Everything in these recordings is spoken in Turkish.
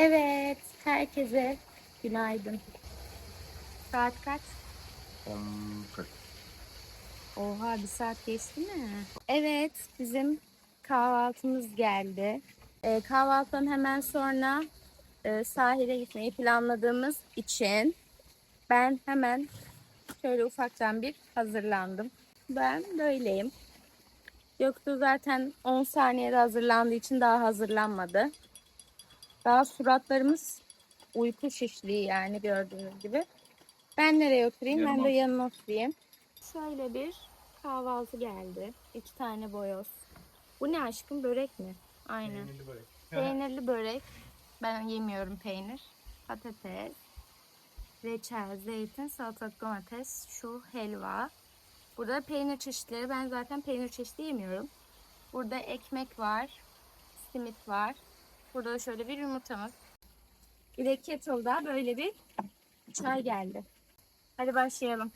Evet, herkese günaydın. Saat kaç? 10.40. Oha bir saat geçti mi? Evet, bizim kahvaltımız geldi. Ee, kahvaltıdan hemen sonra e, sahile gitmeyi planladığımız için ben hemen şöyle ufaktan bir hazırlandım. Ben böyleyim. Göktuğ zaten 10 saniyede hazırlandığı için daha hazırlanmadı. Daha suratlarımız uyku şişliği yani gördüğünüz gibi. Ben nereye oturayım? Ben de yanına oturayım. Şöyle bir kahvaltı geldi. İki tane boyoz. Bu ne aşkım? Börek mi? Aynen. Peynirli börek. Ben yemiyorum peynir. Patates. Reçel, zeytin, salatalık, domates, şu helva. Burada peynir çeşitleri. Ben zaten peynir çeşidi yemiyorum. Burada ekmek var. Simit var. Burada da şöyle bir yumurtamız. Bir de kettle'da böyle bir çay geldi. Hadi başlayalım.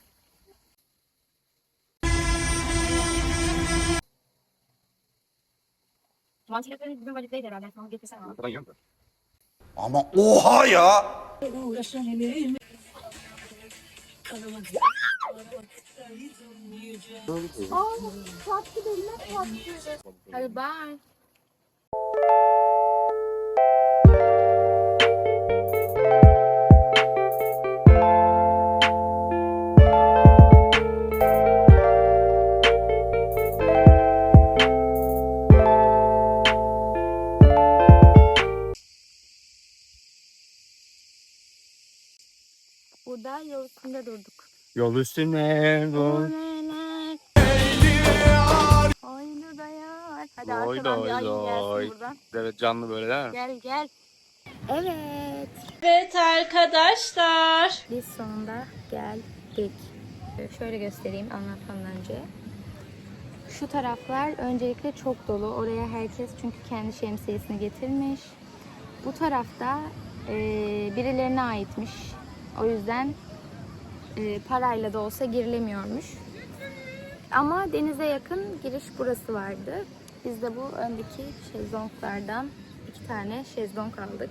Mantıklı bir bölüm değil herhalde. Onu getirsene. Ama oha ya! Aa, tatlı değil mi? Tatlı. Hadi bye. Yol üstüne dur. Oyunu da. Hadi Loy arkadan bir ayın loy. gelsin buradan. Evet canlı böyle değil mi? Gel gel. Evet. Evet arkadaşlar. Biz sonunda geldik. Şöyle- Şöyle göstereyim anlatmadan önce. Şu taraflar öncelikle çok dolu. Oraya herkes çünkü kendi şemsiyesini getirmiş. Bu tarafta e, birilerine aitmiş. O yüzden e, parayla da olsa girilemiyormuş. Ama denize yakın giriş burası vardı. Biz de bu öndeki şezlonglardan iki tane şezlong aldık.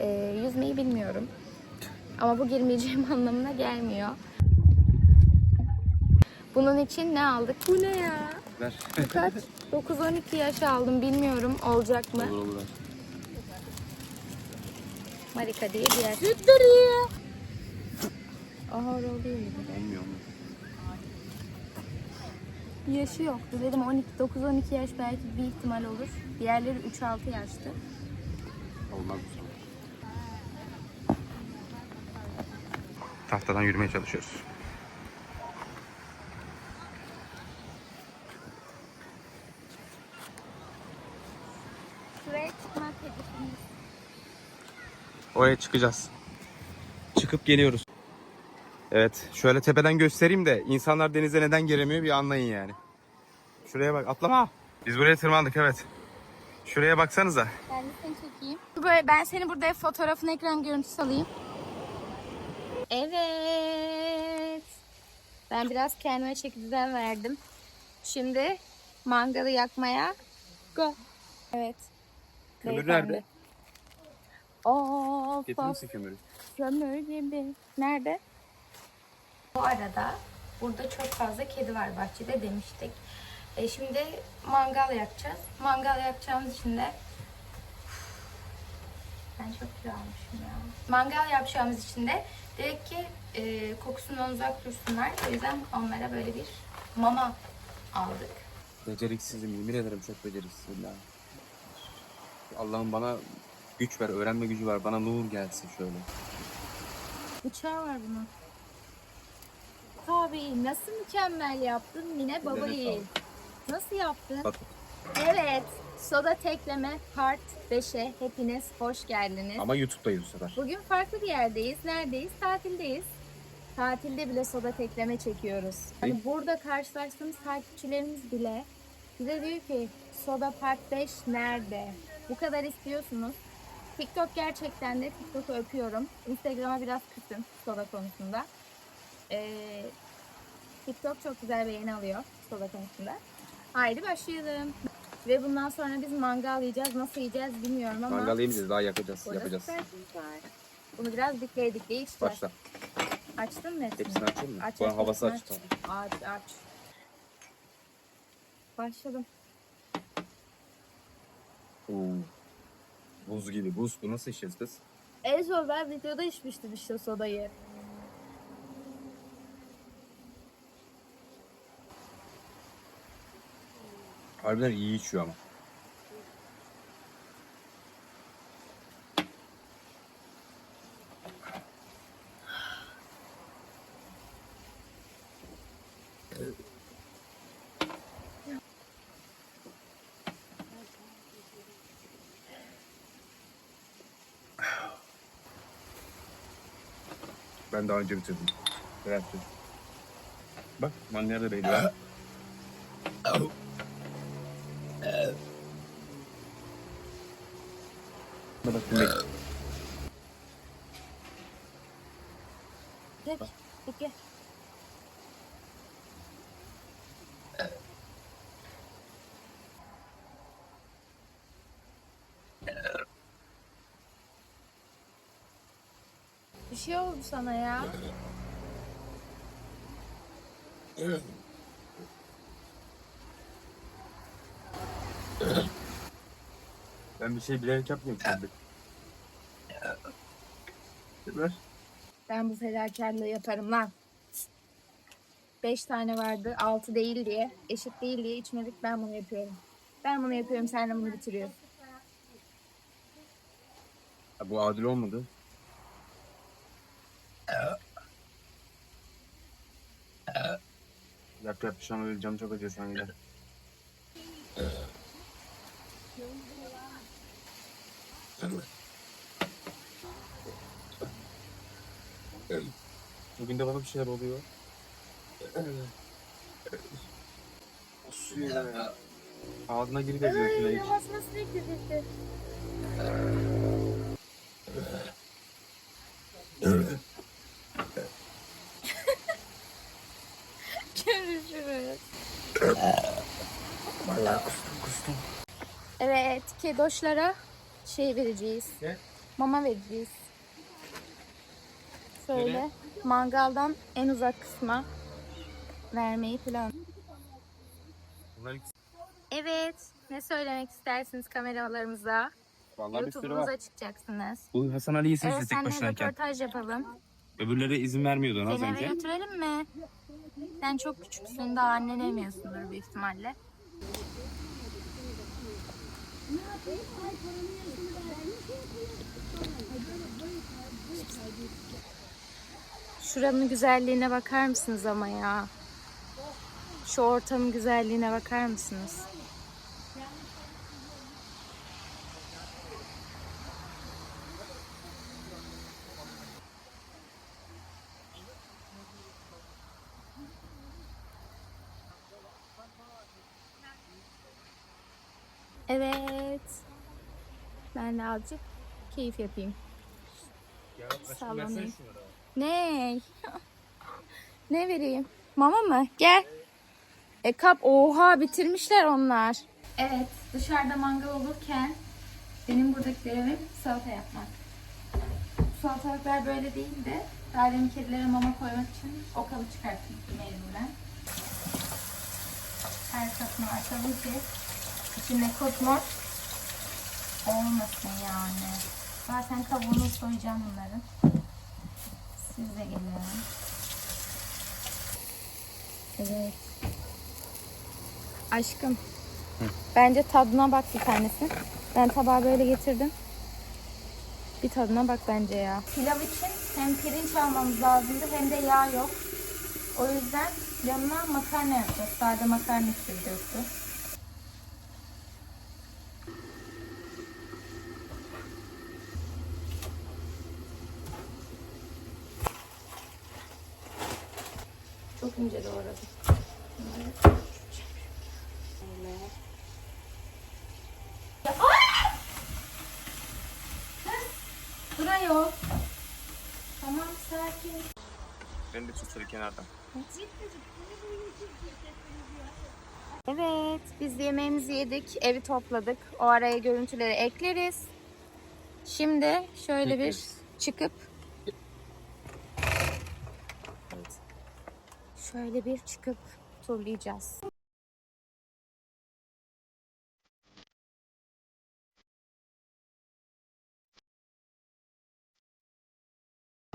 E, yüzmeyi bilmiyorum. Ama bu girmeyeceğim anlamına gelmiyor. Bunun için ne aldık? Bu ne ya? Ver. Bu kaç? 9-12 yaş aldım bilmiyorum olacak mı? olur olur. Marika diye bir yer. Aha öyle değil mi? Olmuyor mu? Yaşı yoktu. Dedim 12 9-12 yaş belki bir ihtimal olur. Diğerleri 3-6 yaştı. Olmaz bu sefer. Tahtadan yürümeye çalışıyoruz. Şuraya çıkmak hedefimiz. Oraya çıkacağız. Çıkıp geliyoruz. Evet, şöyle tepeden göstereyim de insanlar denize neden giremiyor bir anlayın yani. Şuraya bak, atlama. Biz buraya tırmandık evet. Şuraya baksanıza. Ben de seni çekeyim. Böyle ben seni burada fotoğrafını ekran görüntüsü alayım. Evet. Ben biraz kendime çeki düzen verdim. Şimdi mangalı yakmaya go. Evet. Kömür Beyefendi. nerede? Of Getirir of misin kömürü? kömür gibi. Nerede? Bu arada burada çok fazla kedi var bahçede demiştik. E şimdi mangal yakacağız. Mangal yakacağımız için de ben çok kilo almışım ya. Mangal yapacağımız için de dedik ki e, kokusundan uzak dursunlar. O yüzden onlara böyle bir mama aldık. Beceriksizim, yemin ederim çok beceriksizim ya. Allah'ım bana güç ver, öğrenme gücü ver. Bana nur gelsin şöyle. Bıçağı var bunun. Tabii nasıl mükemmel yaptın Mine baba Ellerine yiğit. Nasıl yaptın? Bak. Evet. Soda tekleme part 5'e hepiniz hoş geldiniz. Ama YouTube'dayız bu sefer. Bugün farklı bir yerdeyiz. Neredeyiz? Tatildeyiz. Tatilde bile soda tekleme çekiyoruz. Hani burada karşılaştığımız takipçilerimiz bile bize diyor ki soda part 5 nerede? Bu kadar istiyorsunuz. TikTok gerçekten de TikTok'u öpüyorum. Instagram'a biraz küsüm soda konusunda. Ee, TikTok çok güzel beğeni alıyor soda konusunda. Haydi başlayalım. Ve bundan sonra biz mangal yiyeceğiz. Nasıl yiyeceğiz bilmiyorum ama. Mangal yemeyeceğiz daha yakacağız. Burada yapacağız. var. Bunu biraz dikleye dikleye içeceğiz. Başla. Açtın mı hepsini? Hepsini açayım mı? Aç, Bu aç, havası hepsini açtı. Aç aç. Başladım. Oo. Buz gibi buz. Bu nasıl içeceğiz kız? En son ben videoda içmiştim işte sodayı. Harbiden iyi içiyor ama. Ben daha önce bitirdim. Evet. Bak manyer de belli Tek. Bir şey oldu sana ya. Ben bir şey bilerek yapmıyorum. Ver. Ben bu fedakarlığı yaparım lan. Beş tane vardı, altı değil diye, eşit değil diye içmedik. Ben bunu yapıyorum. Ben bunu yapıyorum, sen de bunu bitiriyorsun. Ha, bu adil olmadı. Yap yap şu an öyle canım çok acıyor şu an yine. Bugün de bana bir şeyler oluyor. O suyu ya. Ağzına girip ediyorsun hiç. Basmasını ekledik. Görüşürüz. Evet, kedoşlara şey vereceğiz. Ne? Mama vereceğiz. Şöyle mangaldan en uzak kısma vermeyi plan. Evet, ne söylemek istersiniz kameralarımıza? Vallahi bir sürü YouTube'umuza var. çıkacaksınız. Bu Hasan Ali'yi Evet, tek seninle başınayken. röportaj yapalım. Öbürleri izin vermiyordu az Seni eve önce. götürelim mi? Sen çok küçüksün, daha annen emiyorsundur büyük ihtimalle. Şuranın güzelliğine bakar mısınız ama ya? Şu ortamın güzelliğine bakar mısınız? Evet. Ben de azıcık keyif yapayım. Sallanayım. Ne? ne vereyim? Mama mı? Gel. E kap oha bitirmişler onlar. Evet dışarıda mangal olurken benim buradaki görevim salata yapmak. Bu salatalıklar böyle değil de daha kedilere mama koymak için o kabı çıkarttım mecburen. Her kapını açalım ki içinde kutmur olmasın yani. Zaten kabuğunu soyacağım bunların. Siz de gelin. Evet. Aşkım. Bence tadına bak bir tanesi. Ben tabağı böyle getirdim. Bir tadına bak bence ya. Pilav için hem pirinç almamız lazımdı hem de yağ yok. O yüzden yanına makarna yapacağız. Sade makarna isteyeceğiz. İnce doğradım. Yok. Tamam sakin. Ben de tut şöyle kenardan. Evet, biz yemeğimizi yedik, evi topladık. O araya görüntüleri ekleriz. Şimdi şöyle bir çıkıp Evet. Şöyle bir çıkıp turlayacağız.